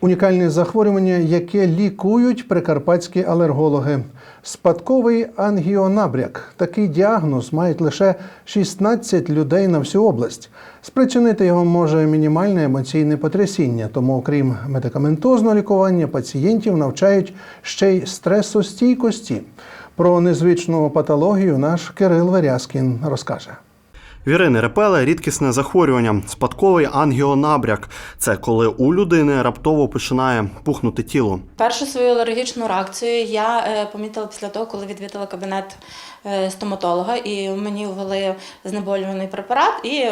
Унікальне захворювання, яке лікують прикарпатські алергологи. Спадковий ангіонабряк. Такий діагноз мають лише 16 людей на всю область. Спричинити його може мінімальне емоційне потрясіння. Тому, окрім медикаментозного лікування, пацієнтів навчають ще й стресостійкості. Про незвичну патологію наш Кирил Верязкін розкаже. В Ірини Репеле рідкісне захворювання, спадковий ангіонабряк. Це коли у людини раптово починає пухнути тіло. Першу свою алергічну реакцію я е, помітила після того, коли відвідала кабінет е, стоматолога, і мені ввели знеболюваний препарат. І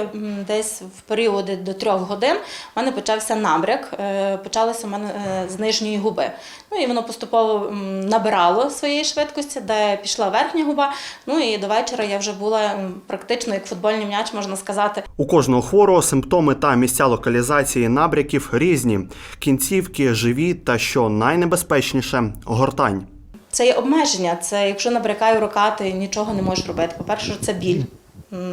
десь в періоди до трьох годин в мене почався набряк, е, почалося в мене з нижньої губи. Ну і воно поступово набирало своєї швидкості, де пішла верхня губа. Ну і до вечора я вже була практично як футбольний м'яч, можна сказати. У кожного хворого симптоми та місця локалізації набряків різні: кінцівки, живі та що найнебезпечніше гортань. Це є обмеження. Це якщо набрякає рука, ти нічого не можеш робити. По-перше, це біль.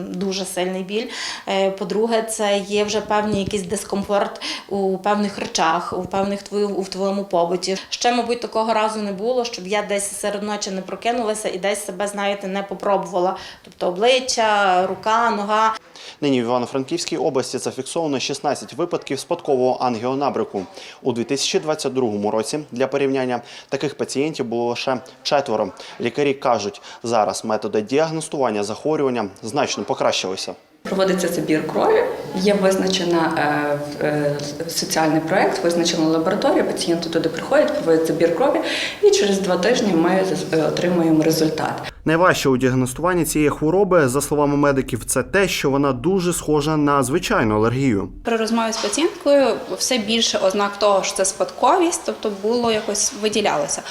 Дуже сильний біль. Е, По-друге, це є вже певний якийсь дискомфорт у певних речах, у певних твою, у твоєму побуті. Ще, мабуть, такого разу не було, щоб я десь серед ночі не прокинулася і десь себе, знаєте, не попробувала. Тобто обличчя, рука, нога. Нині в Івано-Франківській області зафіксовано 16 випадків спадкового ангіонабряку. У 2022 році для порівняння таких пацієнтів було лише четверо. Лікарі кажуть, зараз методи діагностування захворювання значно покращилися. Проводиться забір крові, є визначена е, в- е, соціальний проект, визначена лабораторія. Пацієнти туди приходять, проводять забір крові, і через два тижні ми е, отримуємо результат. Найважче у діагностуванні цієї хвороби, за словами медиків, це те, що вона дуже схожа на звичайну алергію. При розмові з пацієнткою все більше ознак того, що це спадковість, тобто було якось виділялося.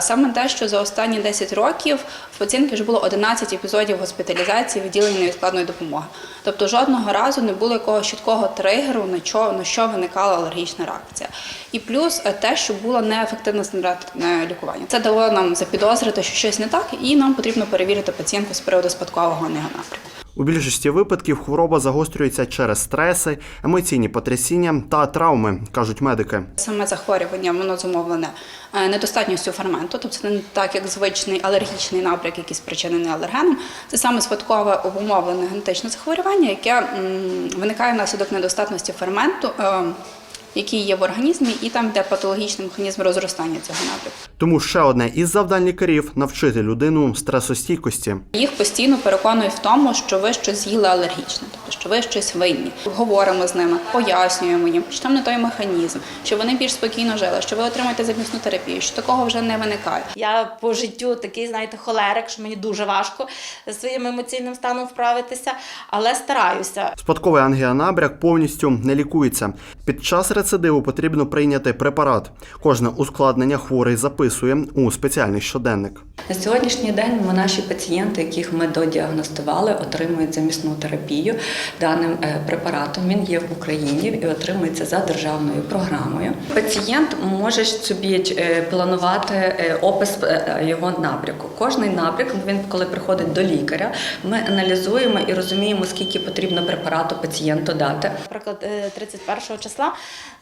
Саме те, що за останні 10 років в пацієнтки вже було 11 епізодів госпіталізації відділення невідкладної допомоги. Тобто жодного разу не було якогось чіткого тригеру, на що, на що виникала алергічна реакція. І плюс е, те, що було неефективне стандартне лікування. Це дало нам запідозрити, що щось не так, і нам потрібно перевірити пацієнтку з приводу спадкового негонапрямку. У більшості випадків хвороба загострюється через стреси, емоційні потрясіння та травми, кажуть медики. Саме захворювання воно зумовлене е, недостатністю ферменту, тобто це не так, як звичний алергічний набряк, який спричинений алергеном. Це саме спадкове обумовлене генетичне захворювання, яке виникає внаслідок недостатності ферменту, е, який є в організмі, і там йде патологічний механізм розростання цього набряку. Тому ще одне із завдань лікарів навчити людину стресостійкості. Їх постійно переконують в тому, що ви щось з'їли алергічне, тобто що ви щось винні. Говоримо з ними, пояснюємо їм, що там не той механізм, що вони більш спокійно жили, що ви отримаєте замісну терапію, що такого вже не виникає. Я по життю такий, знаєте, холерик, що мені дуже важко своїм емоційним станом вправитися, але стараюся. Спадковий ангіонабряк повністю не лікується. Під час рецидиву потрібно прийняти препарат. Кожне ускладнення хворий записує у спеціальний щоденник. На сьогоднішній день ми наші пацієнти, яких ми додіагностували, отримують замісну терапію даним е, препаратом. Він є в Україні і отримується за державною програмою. Пацієнт може собі е, планувати е, опис його набряку. Кожний набряк, він коли приходить до лікаря, ми аналізуємо і розуміємо, скільки потрібно препарату пацієнту дати. Наприклад, е, 31 числа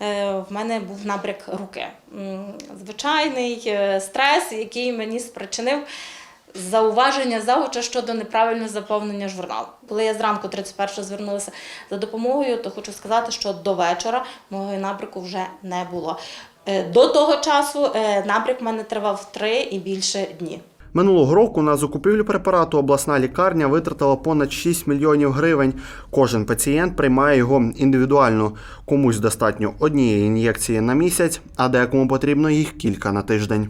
в мене був набряк руки. Звичайний е, стрес, який мені спричинив зауваження завуча щодо неправильного заповнення журналу. Коли я зранку 31 звернулася за допомогою, то хочу сказати, що до вечора мого набряку вже не було. Е, До того часу е, набряк в мене тривав 3 і більше дні. Минулого року на закупівлю препарату обласна лікарня витратила понад 6 мільйонів гривень. Кожен пацієнт приймає його індивідуально. Комусь достатньо однієї ін'єкції на місяць, а декому потрібно їх кілька на тиждень.